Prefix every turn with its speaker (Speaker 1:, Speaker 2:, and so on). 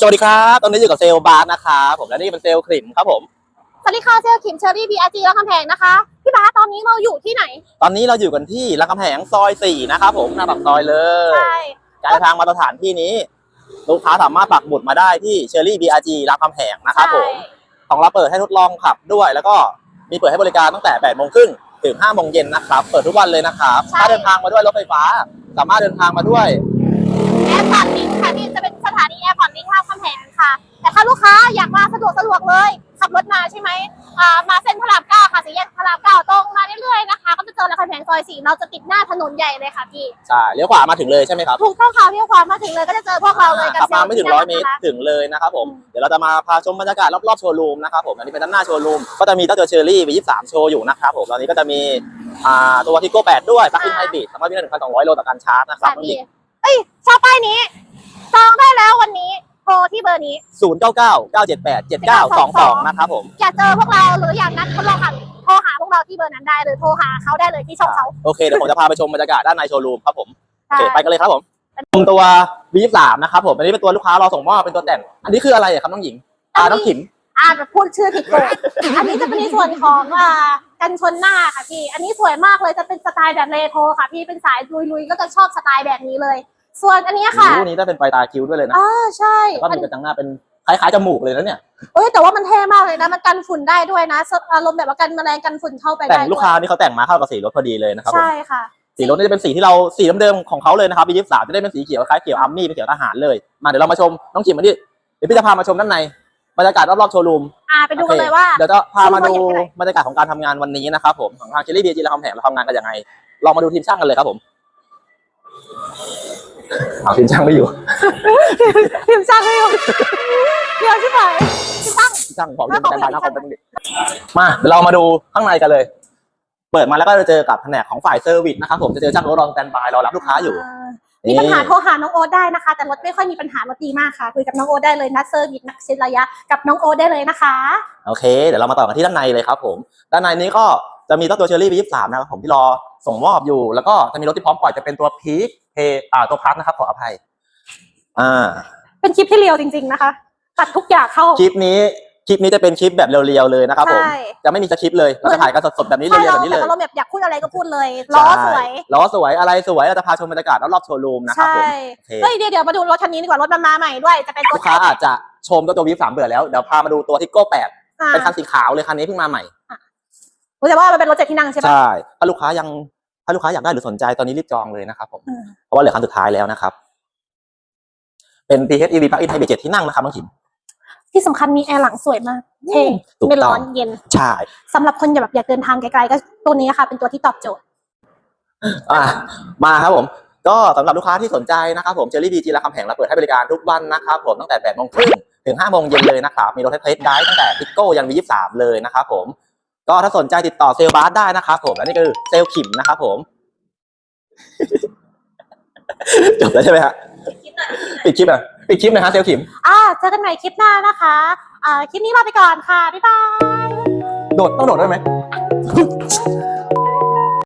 Speaker 1: สวัสดีครับ ตอนนี้อยู่กับเซลลบาร์นะครับผมและนี่เป็นเซลลคลิมครับผม
Speaker 2: สวัสดีค่ะเซลลขิมเชอรี่บีอาร์จีรามคำแพงนะคะ พี่บาสตอนนี้เราอยู่ที่ไหน
Speaker 1: ตอนนี้เราอยู่กันที่รามคำแหงซอย4นะครับผมหน้าปากซอยเลย
Speaker 2: ใช่
Speaker 1: การเดินทางมาสถานที่นี้ ลูกค้าสามารถปักหมุดมาได้ที่เชอรี่บีอาร์จีรามคำแหงนะครับผมของเราเปิดให้ทดลองขับด้วย แล้วก็มีเปิดให้บริการตั้งแต่8โมงครึ่งถึง5โมงเย็นนะครับ เปิดทุกวันเลยนะครับถ้าเดินทางมาด้วยรถไฟฟ้า สามารถเดินทางมาด้วย
Speaker 2: แอร์พอร์ตลิงค่ะที่จะเป็นส ถานีแอร์พอร์ตลิงรามคำแหงค่ะ แต่ถ้าลูกค้าอยากมาสะดวกสะดวกเลย ขับรถมาใช่ไหมอ่ามาเส้นพระรามเก้าค่ะสี่แยกพระรามเก้าตรงมาเรื่อยๆนะคะ ก็จะเจอรามคำแหงซอยสี่เราจะติดหน้าถนนใหญ่เลยค่ะพี่
Speaker 1: ใช่เลี้ยวขวามาถึงเลยใช่ไหมครับ
Speaker 2: ถูกต้องค่ะเลี้ยวขวามาถึงเลยก็จะเจอพวกเราเลยกัน
Speaker 1: ขับมาไม่ถึงร้อยเมตร
Speaker 2: นะคะ
Speaker 1: ถึงเลยนะครับผม
Speaker 2: อืม
Speaker 1: เดี๋ยวเราจะมาพาชมบรรยากาศรอบๆโชว์รูมนะครับผมอันนี้เป็นด้านหน้าโชว์รูมก็จะมีเจ้าตัวเชอรี่วียี่สามโชว์อยู่นะครับผมตอนนี้ก็จะมีอ่าตัวทิโก้แปดด้วยปลั๊กอินไฮบริดสามารถวิ่งได้ถึงพันสองร้อยโลต่อการชาร์จนะครับ
Speaker 2: ค่ะพี่เอ้ยชอบป้ายนี้ จองได้แล้ววันนี้โทรที่เบอร์นี้
Speaker 1: ศูนย์เก้าเก้าเก้าเจ็ดแปดเจ็ดเก้าสองสองนะครับผม
Speaker 2: อยากเจอพวกเราหรืออยากนัดทดลองขับโทรหาพวกเราที่เบอร์นั้นได้หรือโทรหาเขาได้เลยที่ช่องเขา
Speaker 1: โอเคเดี๋ยวผมจะพาไปชมบรรยากาศด้านในโชว์รูมครับผมโอ
Speaker 2: ใช่
Speaker 1: เคไปกันเลยครับผมชมตัว V23 นะครับผมอันนี้เป็นตัวลูกค้าเราส่งมอบเป็นตัวแต่งอันนี้คืออะไรอะครับน้องหญิงอ่าน้องขิม
Speaker 2: อ่าพูดชื่อผิดตัวอันนี้จะเป็นในส่วนของอ่ากันชนหน้าค่ะพี่ อันนี้สวยมากเลยจะเป็นสไตล์แบบเรโทรค่ะพี่เป็นสายลุยๆก็จะชอบสไตล์แบบนี้เลย ส่วนอันนี้ค่ะ
Speaker 1: รูนี้ได้เป็นไฟตาคิ้วด้วยเลยนะ
Speaker 2: อ่าใช่
Speaker 1: แล้วก็มีกระจังหน้าเป็นคล้ายๆจมูกเลยนะเนี่ย
Speaker 2: เอ้ยแต่ว่ามันเท่มากเลยนะมันกันฝุ่นได้ด้วยนะอารมณ์แบบว่ากันแมลงกันฝุ่นเข้าไป
Speaker 1: แต่
Speaker 2: ได้
Speaker 1: งลูกค้านี่เขาแต่งมาเข้ากับสีรถพอดีเลยนะครับผม
Speaker 2: ใช่ค่ะ
Speaker 1: สีรถนี่จะเป็นสีที่เราสีเดิมๆของเขาเลยนะครับ B23 จะได้เป็นสีเขียวคล้ายเขียวอัมมี่เป็นเขียวทหารเลยมาเดี๋ยวเรามาชมน้องขิมมาดิเดี๋ยวพี่จะพามาชมด้านในบรรยากาศรอบๆโชว์รูม
Speaker 2: อ่าไปดูกันเลยว่า
Speaker 1: โอคเดี๋ยวจะพามาดู
Speaker 2: โชว์รูมว่าอย่างไร
Speaker 1: บรรยากาศของการทำงานวันนี้นะครับผมของทางเชลลี่บีจีเราทำแผงเราทำงานกันยังไงลองมาดูทีมช่างกันเลยครับผม เอาทีมช่างไม่อยู่
Speaker 2: ทีมช่างไม่อยู่เดี๋ยวใช่ไหมทีมช่าง
Speaker 1: ทีมช่างบอกเรื่องแต่งบานนะผมเป็นเด็กมาเดี๋ยวเรามาดูข้างในกันเลย เปิดมาแล้วก็จะเจอกับแผนกของฝ่ายเซอร์วิสนะครับผมจะเจอช่างรถรองสแตนบายรอรับลูกค้าอยู่
Speaker 2: มีปัญหาโทรหาน้องโอ๊ตได้นะคะ แต่รถไม่ค่อยมีปัญหารถดีมากค่ะคุยกับน้องโอ๊ตได้เลยนัดเซอร์วิสนักเช็ดระยะกับน้องโอ๊ตได้เลยนะคะ
Speaker 1: โอเค เดี๋ยวเรามาต่อกันที่ด้านในเลยครับผมด้านในนี้ก็จะมีตัวเชอรี่ V23 นะครับผมที่รอส่งมอบอยู่ แล้วก็จะมีรถที่พร้อมปล่อยจะเป็นตัวพีค เพอ่าตัวพัทนะครับขออภัย อ่า
Speaker 2: เป็นคลิปที่เรียวจริง ๆนะคะ ตัดทุกอย่างเข้า
Speaker 1: คลิปนี้คลิปนี้จะเป็นคลิปแบบเรียวๆเลยนะครับผม
Speaker 2: ใช่
Speaker 1: จะไม่มีสคริปต์เลยเราจะถ่ายกันสดๆแบบนี้
Speaker 2: ใช่
Speaker 1: เรียวๆ
Speaker 2: เรา
Speaker 1: แบบนี้
Speaker 2: แต่
Speaker 1: เลย
Speaker 2: อารมณ์แบบอยากพูดอะไรก็พูดเลยล้อสวย
Speaker 1: ใช่ล้อสวยอะไรสวยเราจะพาชมบรรยากาศรอบๆโชว์รูมนะครับ
Speaker 2: ใช่
Speaker 1: ผมโอเค
Speaker 2: เฮ้ยเดี๋ยวเดี๋ยวมาดูรถคันนี้ดีกว่ารถมันมาใหม่ด้วย จะเป็นร
Speaker 1: ลู
Speaker 2: ถ
Speaker 1: กค้าอาจจะชมตัวตัว V23 เบื่อแล้วเดี๋ยวพามาดูตัวทิโก้8
Speaker 2: อ่า
Speaker 1: เป็นคันสีขาวเลยคันนี้เพิ่งมาใหม่
Speaker 2: รู้แต่ว่ามันเป็นรถเจ็ดที่นั่งใช่ปะ
Speaker 1: ใช่ ถ้าลูกค้ายัง ถ้าลูกค้าอยากได้หรือสนใจตอนนี้รีบจองเลยนะครับผม
Speaker 2: อืม
Speaker 1: เพราะว่าเหลือคันสุดท้ายแล้วนะครับ เป็น PHEV Plug-in Hybrid 7ที่นั่งนะครับน้องขิม
Speaker 2: ที่สำคัญมีแอร์หลังสวยมากเท่
Speaker 1: ถูก
Speaker 2: ไม่
Speaker 1: ต้
Speaker 2: ร้
Speaker 1: อ
Speaker 2: องนเย็น
Speaker 1: ใช่
Speaker 2: สำหรับคนแบบอยากเดินทางไกลๆก็ตัวนี้ค่ะ เป็นตัวที่ตอบโจทย์
Speaker 1: อะมาครับผมก็สำหรับลูกค้าที่สนใจนะครับผมเจอรี่ดีจีราคำแหงเราเปิดให้บริการทุกวันนะครับผมตั้งแต่8โมงครึ่งถึง5โมงเย็นเลยนะครับ มีรถให้เทสได้ตั้งแต่พิกโก้ยัน V23 เลยนะครับผม ก็ถ้าสนใจติดต่อเซลลบาร์ได้นะครับผมและนี่คือเซลลขิมนะครับผม จบแล้วใช่ไหมฮะปิดคลิปอะปิดคลิปหนะฮะเซลลขิม
Speaker 2: อ่าเจอกันใหม่คลิปหน้านะคะอ่าคลิปนี้ลาไปก่อนค่ะ บ๊ายบาย
Speaker 1: โดดต้องโดดได้ไหม